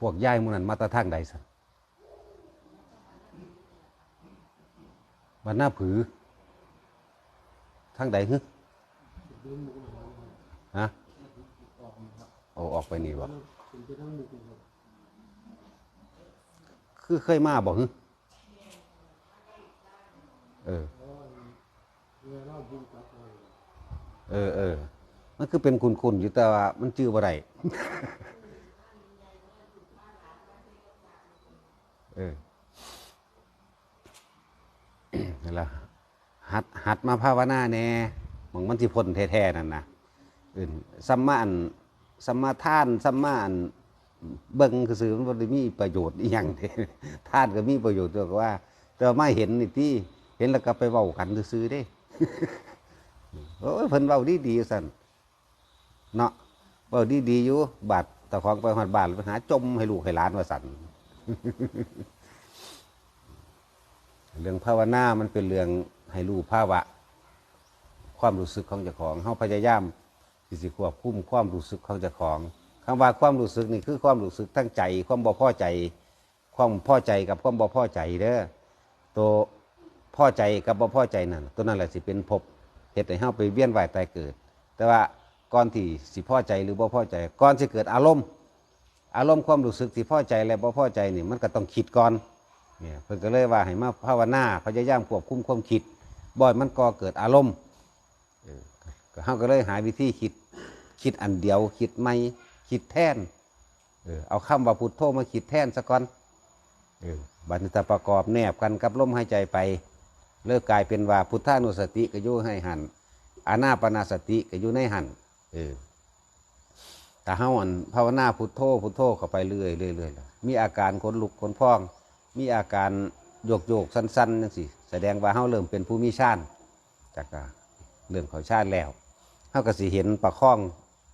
พวกย่ายมูนันมาตะทางใดสันบ้านหน้าผือทางใดฮึฮะเอาออกไปนี่บ่คือเคยมาบ่ฮึเออ เออเออมันคือเป็นคุณคุณอยู่แต่ว่ามันจื้อบ่ได้ เออนั่นละหัดหัดมาภาวนาแน่มองมันสิพ้นแท้ๆนั่นนะอื่นสัมมาอันสัมมาท่านสัมมาอันเบิ่งคือซื้อมันได้มีประโยชน์อีหยังเท่านก็มีประโยชน์ตัวว่า แต่ไม่เห็นนี่ที่เห็นแล้วก็ไปเว้ากันซื้อๆเด้โอ้ยเพิ่นเว้าดีๆสั่นเนาะเว้าดีๆอยู่บาดตะของไปฮอดบานไปหาจมให้ลูกให้หลานว่าสั่น เรื่องภาวนา มันเป็นเรื่องให้รู้ภาวะ ความรู้สึกของเจ้าของเฮาพยายามที่สิควบคุมความรู้สึกของเจ้าของคำว่าความรู้สึกนี่คือความรู้สึกทั้งใจ ความบ่พอใจ ความพอใจกับความบ่พอใจเด้อตัวพอใจกับบ่พอใจนั่นตัวนั้นแหละสิเป็นภพเฮ็ดให้เฮาไปเวียนว่ายตายเกิด แต่ว่าก่อนที่สิพอใจหรือบ่พอใจก่อนสิเกิดอารมณ์ อารมณ์ความรู้สึกที่พอใจและบ่พอใจนี่มันก็ต้องคิดก่อนเนี่ยเพิ่นก็เลยว่าให้มาภาวนาพยายามควบคุมความคิดบ่อยมันก่อเกิดอารมณ์เออก็เฮาก็เลยหาวิธีคิดคิดอันเดียว คิดไม่คิดแทนเออเอาว่าพุทโธมาคิดแทนซะก่อนเออบัดนี้ถ้าประกอบแนบกันกับลมหายใจไป เลิกกลายเป็นว่าพุทธานุสติก็อยู่ให้หันอานาปนาสติก็อยู่ในหันเออ แต่เฮาอันภาวนาพุทโธพุทโธเข้าไปเรื่อยเรื่อยเรื่อยมีอาการขนลุกขนพอง มีอาการโยกโยกๆสั้นๆนั่นสิแสดงว่าเฮาเริ่มเป็นผู้มีชาญจากเริ่มเขาชาญแล้วเฮาก็สิเห็นประคอง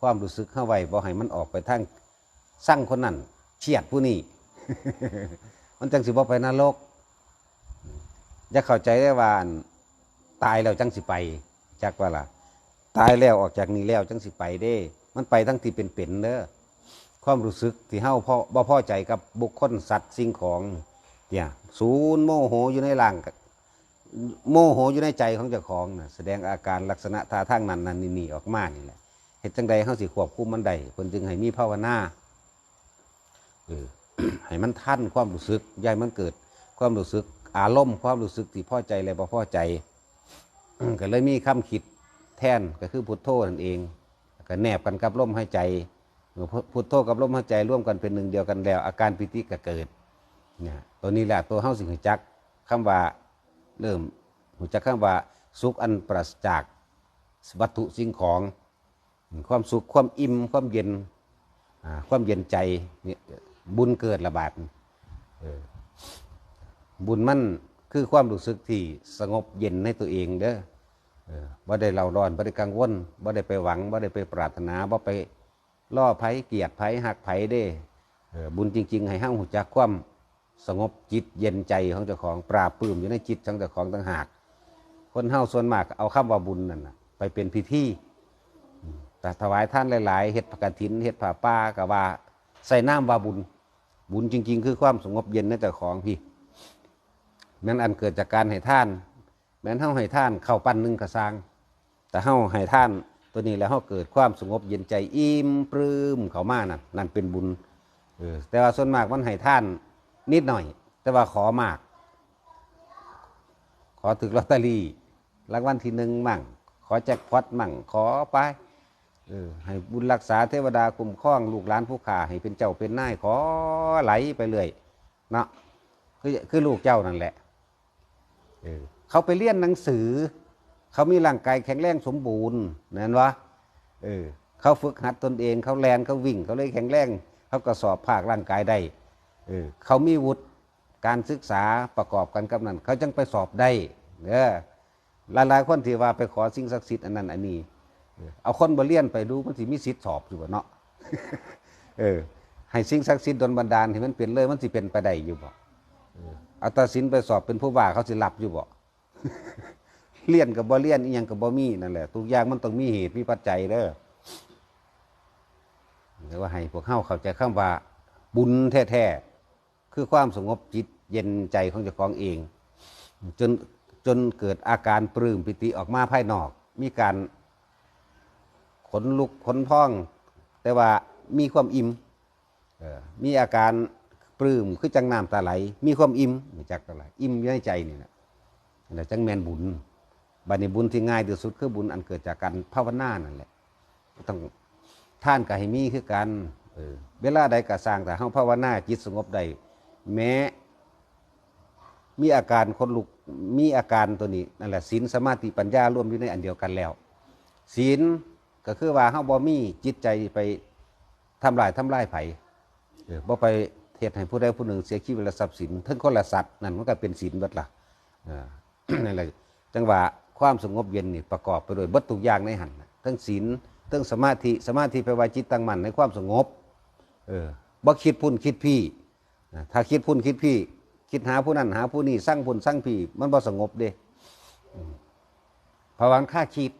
ความรู้สึกเข้าไว้บ่ให้มันออกไปทางสร้างคนนั้นเฉียดผู้นี้มันจังสิบ่ไปนรกอย่าเข้าใจได้ว่าตายแล้วจังสิไปจักว่าล่ะ ตายแล้วออกจากนี้แล้วจังสิไปเด้ มันไปทั้งที่เป็นเป็นเด้อความรู้สึกที่เฮาพ่อบ่พอใจกับบุคคลสัตว์สิ่งของเนี่ยศูนย์โมโหอยู่ในร่างกโมโหอยู่ในใจของเจ้าของน่ะแสดงอาการลักษณะท่าทางนั้นนั้นนี่ออกมานี่แหละเหตุจังใดเฮาสิควบคุมมันได้เพิ่นจึงให้มีภาวนาเออให้มันทันความรู้สึกย่าให้มันเกิด ความรู้สึกอารมณ์ความรู้สึกที่พอใจและบ่พอใจก็เลยมีคำคิดแทนก็คือพุทโธนั่นเอง ก็แนบกันกับลมหายใจเมื่อพุทโธกับลมหายใจร่วมกันเป็นหนึ่งเดียวกันแล้ว อาการปิติก็เกิดเนี่ยตัวนี้แหละตัวเฮาสิงหูจักคำว่าเริ่มหูจักคำว่าสุขอันปราศจากวัตถุสิ่งของ ความสุขความอิ่มความเย็นความเย็นใจนบุญเกิดระบาดบุญมันคือความรู้สึกที่สงบเย็นในตัวเองเด้อ บ่ได้เราร้อนบ่ได้กังวลบ่ได้ไปหวังบ่ได้ไปปรารถนาบ่ไปล่อไผเกียดไผหักไผเด้บุญจริง ๆ ให้ห้างหูจักความสงบจิตเย็นใจของเจ้าของปราบปลื้มอยู่ในจิตของเจ้าของต่างหาก คนเฮาส่วนมากเอาคำว่าบุญนั่นไปเป็นพิธีแต่ถวายท่านหลาย ๆเฮ็ดผักกฐินเฮ็ดผ้าป่าก็ว่าใส่น้ำว่าบุญ บุญจริง ๆ คือความสงบเย็นในเจ้าของพี่นั่นอันเกิดจากการให้ท่าน ม้นเฮาให้ท่านเข้าปั้นหนึ่งกระซังแต่เฮาให้ท่านตัวนี้แล้วเฮาเกิดความสงบเย็นใจอิ่มปลื้มเขามานั่นนั่นเป็นบุญแต่ว่าส่วนมากมันให้ท่านนิดหน่อย แต่ว่าขอมาก ขอถึกลอตเตอรี่รางวัลที่หนึ่งมั่ง ขอแจ็คพอตมั่งขอไปเออให้บุญรักษาเทวดาคุ้มครองลูกหลานผู้ขาให้เป็นเจ้าเป็นนายขอไหลไปเรื่อยเนาะคือคือลูกเจ้านั่นแหละเออ เขาไปเรียนหนังสือ เขามีร่างกายแข็งแรงสมบูรณ์นั่นวะเออเขาฝึกหัดตนเองเขาแลนเขาวิ่ง เขาเลยแข็งแรงเขาก็สอบภาคร่างกายได้เออเขามีวุฒิการศึกษาประกอบกันกับนั้นเขาจึงไปสอบได้เออหลายๆคนที่ว่าไปขอสิ่งศักดิ์สิทธิ์อันนั้นอันนี้เอาคนบเรียนไปดูมันสิมีสิทธิ์สอบอยู่บ่เนาะเออให้สิ่งศักดิ์สิทธิ์ดลบันดาลให้มันเป็นเลยมันสิเป็นไปได้อยู่บ่เอาตัดสินไปสอบเป็นผู้ว่าเขาสิรับอยู่บ่ เลียนกับบ่เลียนอีหยังกับบ่มีนั่นแหละทุกอย่างมันต้องมีเหตุมีปัจจัยเด้อแต่ว่าให้พวกเฮาเข้าใจคำว่า บุญแท้ๆคือความสงบจิตเย็นใจของเจ้าของเอง จนจนเกิดอาการปลื้มปิติออกมาภายนอก มีการขนลุกขนพอง แต่ว่ามีความอิ่มมีอาการปลื้มคือจังน้ำตาไหล มีความอิ่มจักตาไหลอิ่มอยู่ในใจนี่นะ นั่นและจังแมนบุญบัดนี้บุญที่ง่ายที่สุดคือบุญอันเกิดจากการภาวนานั่นแหละต้องท่านก็ให้มีคือกันเออเวลาใดก็สร้างแต่เฮาภาวนาจิตสงบได้แม้ มีอาการคนลุกมีอาการตัวนี้นั่นแหละศีลสมาธิปัญญารวมอยู่ในอันเดียวกันแล้วศีลก็คือว่าเฮาบ่มีจิตใจไปทำลายทำลายไผเออบ่ไปเฮ็ดให้ผู้ใดผู้หนึ่งเสียชีวิตและทรัพย์สินทั้งคนละสัตว์นั่นมันก็เป็นศีลบิดล่ะ นั่นแหละจังหว่าความสงบเย็นนี่ประกอบไปด้วยบิดทุกอย่างในหันทั้งศีลทั้งสมาธิสมาธิไปลว่าจิตตั้งมั่นในความสงบเออบ่คิดพุ่นคิดพี่ถ้าคิดพุ่นคิดพี่ คิดหาผู้นั้นหาผู้นี้สร้างพุ่นสร้างพี่ มันบ่สงบเด้อืมเพราว่ามันค่าคิด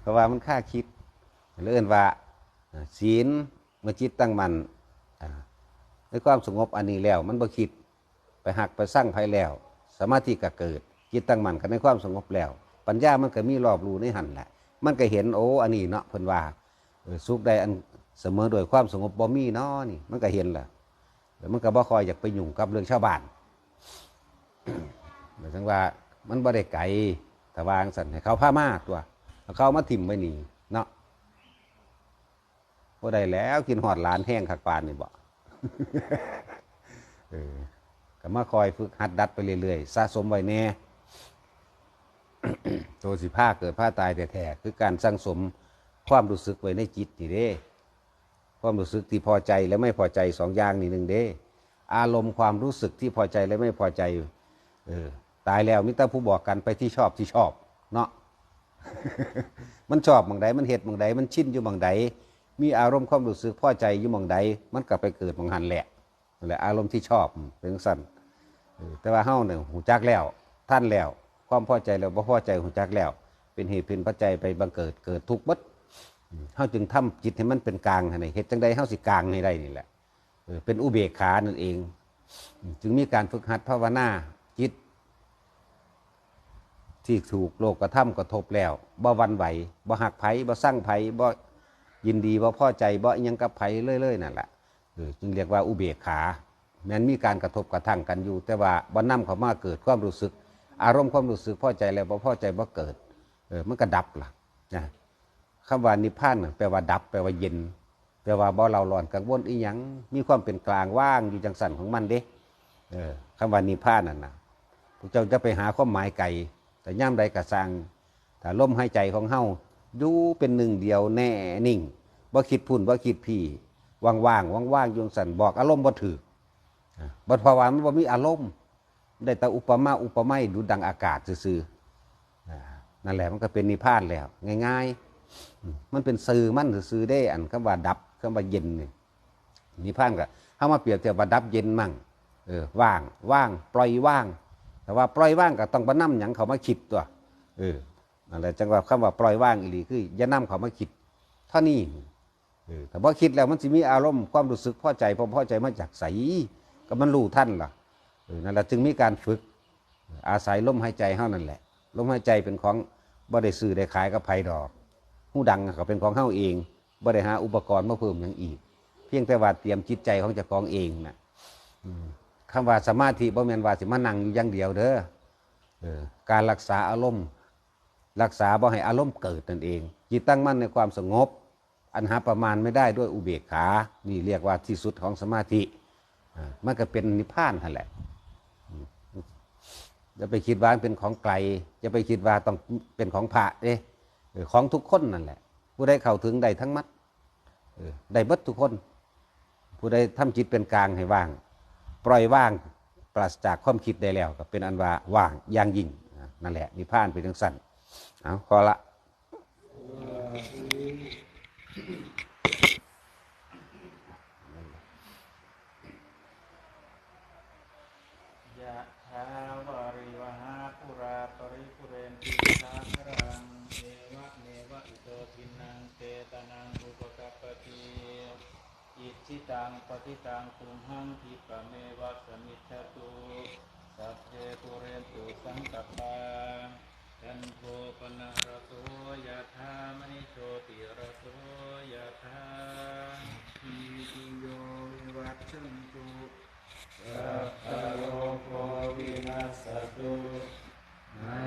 เพราว่ามันค่าคิดเลื่อนว่าศีลเมื่อจิตตั้งมันอ่าในความสงบอันนี้แล้ว มันบ่คิดไปหักไปสร้างภายแล้ว สมาธิก็เกิดจิตตั้งมั่นกันในความสงบแล้ว ปัญญามันก็มีรอบรู้ในหันแหละ มันก็เห็นโอ้อันนี้เนาะเพิ่นว่าสุขใดอันเสมอโดยความสงบบ่มีเนาะนี่ มันก็เห็นแหละแล้วมันก็บ่คอยอยากไปยุ่งกับเรื่องชาวบ้านหมายถึงว่ามันบ่ได้ไกลแต่วาอังสันให้เขาพามาตัวเอาเขามาถิ่มไว้นี่เนาะบ่ได้แล้วกินหอดหลานแห้งคักปานนี่บ่เออ ก็มาคอยฝึกหัดดัดไปเรื่อยๆสะสมไว้แน่ตัวสิผ้าเกิดผ้าตายแต่แท้ๆคือการสร้างสมความรู้สึกไว้ในจิตนี่เด้ ความรู้สึกที่พอใจและไม่พอใจสองอย่างนี่หนึ่งเด้ อารมณ์ความรู้สึกที่พอใจและไม่พอใจ เออ ตายแล้วมิตรผู้บอกกันไปที่ชอบที่ชอบ เนาะมันชอบบางใดมันเหตุบางใดมันชินอยู่บางใดมีอารมณ์ความรู้สึกพอใจอยู่บางใดมันกลับไปเกิดบางหันแหละนั่นแหละอารมณ์ที่ชอบเป็นสั้น แต่ว่าเฮาเนี่ยหูจักแล้ว ท่านแล้ว ความพอใจแล้วบ่พอใจหูจักแล้ว เป็นเหตุเป็นปัจจัยไปบังเกิดเกิดทุกข์บัดเฮาจึงทำจิตให้มันเป็นกลางให้เฮ็ดจังใดเฮาสิกลางให้ได้นี่แหละเป็นอุเบกขานั่นเอง จึงมีการฝึกหัดภาวนาจิต ที่ถูกโลกกระทำกระทบแล้วบ่วันไหวบ่หักไผบ่สร้างไผบ่ยินดีบ่พอใจบ่อิหยังกับไผเรื่อยๆนั่นแหละจึงเรียกว่าอุเบกขา แม้นมีการกระทบกระทั่งกันอยู่ แต่ว่าบ่นำเขามาเกิดความรู้สึก อารมณ์ความรู้สึกพอใจแล้วบ่พอใจบ่เกิดเออมันก็ดับล่ะนะคำว่านิพพานแปลว่าดับ แปลว่าเย็น แปลว่าบ่เราร้อนกังวลอีหยังมีความเป็นกลางว่างอยู่จังสันของมันเด้เออคำว่านิพพานนั่นนะพวกเจ้าจะไปหาความหมายไกลแต่ย่ำใดกระสังถ้าลมหายใจของเฮาอยู่เป็นหนึ่งเดียวแน่นิ่งบ่คิดพุ่นบ่คิดพี่ว่างว่างว่างๆอยู่จังสันบอกอารมณ์บ่ถือ บัดภาวะมันบ่มีอารมณ์ ได้แต่อุปมาอุปไมยดูดังอากาศซื่อๆนั่นแหละมันก็เป็นนิพพานแล้ว ง่าย ๆมมันเป็นสื่อมันซื่อได้ อันคำว่าดับคำว่าเย็นนี่นิพพานก็ถ้ามาเปรียบเทียบว่าดับเย็นมั่งเออว่างว่างปล่อยว่าง แต่ว่าปล่อยว่างก็ต้องบนำหยังเขามาคิดตัวเออนั่นแหละจังว่าคำว่าปล่อยว่างอีหลีคืออย่านำเขามาคิดเท่านี้เออแต่พอคิดแล้วมันสิมีอารมณ์ความรู้สึกพอใจพอพอใจมาจากใส ก็มันรู้ท่านล่ะเอนั่นแหละจึงมีการฝึกอาศัยลมหายใจเท่านั่นแหละลมหายใจเป็นของบ่ได้ซื้อได้ขายกับไผดอกหู้ดังก็เป็นของเฮาเองบ่ได้หาอุปกรณ์มาเพิ่มอย่างอีก เพียงแต่ว่าเตรียมจิตใจของเจ้าของเองนะอืมคำว่าสมาธิบ่แม่นว่าสิมานั่งอยู่อย่างเดียวเด้อการรักษาอารมณ์ รักษาบ่ให้อารมณ์เกิดนั่นเอง จิตตั้งมั่นในความสงบ อันหาประมาณไม่ได้ด้วยอุเบกขา นี่เรียกว่าที่สุดของสมาธิ มันก็เป็นนิพพานนั่นแหละอย่าไปคิดว่าเป็นของไกลอย่าไปคิดว่าต้องเป็นของพระเด้เออของทุกคนนั่นแหละ ผู้ใดเข้าถึงได้ทั้งมัดได้บิดทุกคน ผู้ใดทำจิตเป็นกลางให้ว่าง ปล่อยว่างปราศจากความคิดได้แล้วก็เป็นอันว่าว่างอย่างยิ่งนั่นแหละนิพพานเป็นทั้งสั้นเอาพอละะถาวาริวหาปุราปริปุเรนติสาครังเอวะเมวะอิโตทินังเตตนังอุปกัปปติอิทิตังปฏิตังตุมหังทิปะเมวัสมิจฉตุสัพเพปุเรนตุสังกปปาจันโทปนะระโสยะธามณิโชติระโสยะธาอิติโยวิวัตชันตุ satu nah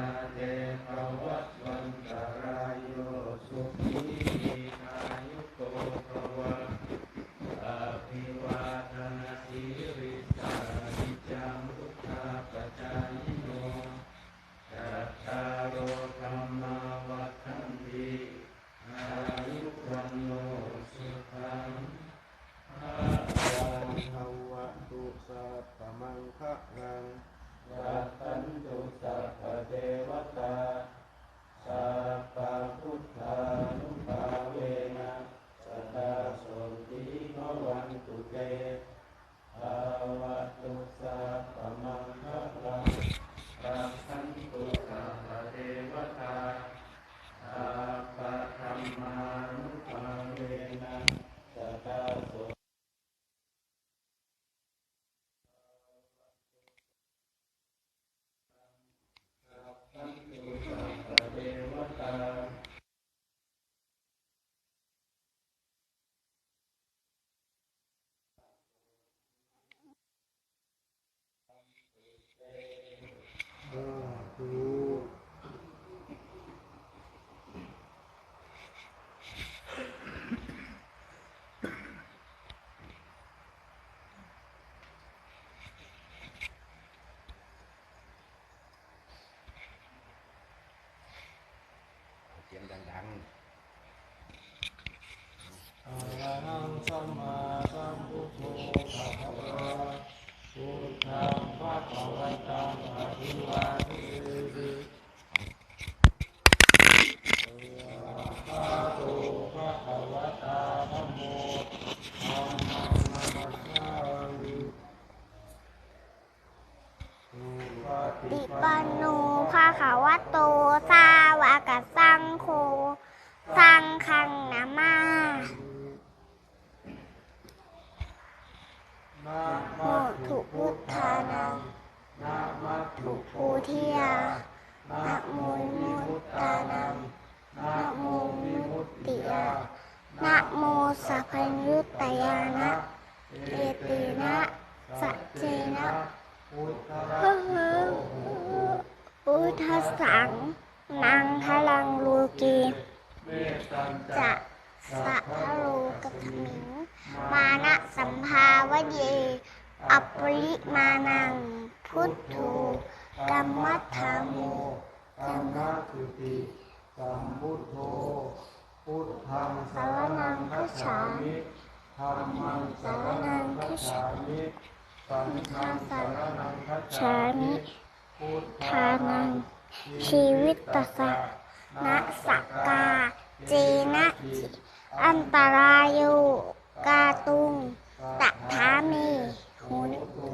ขาวะโตสาวากสังโฆสังฆังนามานะโมมะถุพุทธานังนะมะตุภูเทียนะโมมุตตานังนะโมมุตติยานะโมสัพพัญญุตตยานะเอตินะสัจเจนะพุทธ พุทธสังนังทลังลูกีเมตตัญจะจะสะพะโลกขมิง มานะสัมภาวะเย อัปปริมานัง พุทโธกัมมัฏฐาโมธรรมะสุติสัมพุทโธพุทธังสารนังคัจฉามิธรรมังสารนังคัจฉามิสังฆังสารนังคัจฉามิพุ ทานัง ชีวิตตสะนะสักกา เจนะอันตรายุกาตุงตถามีหุนตุ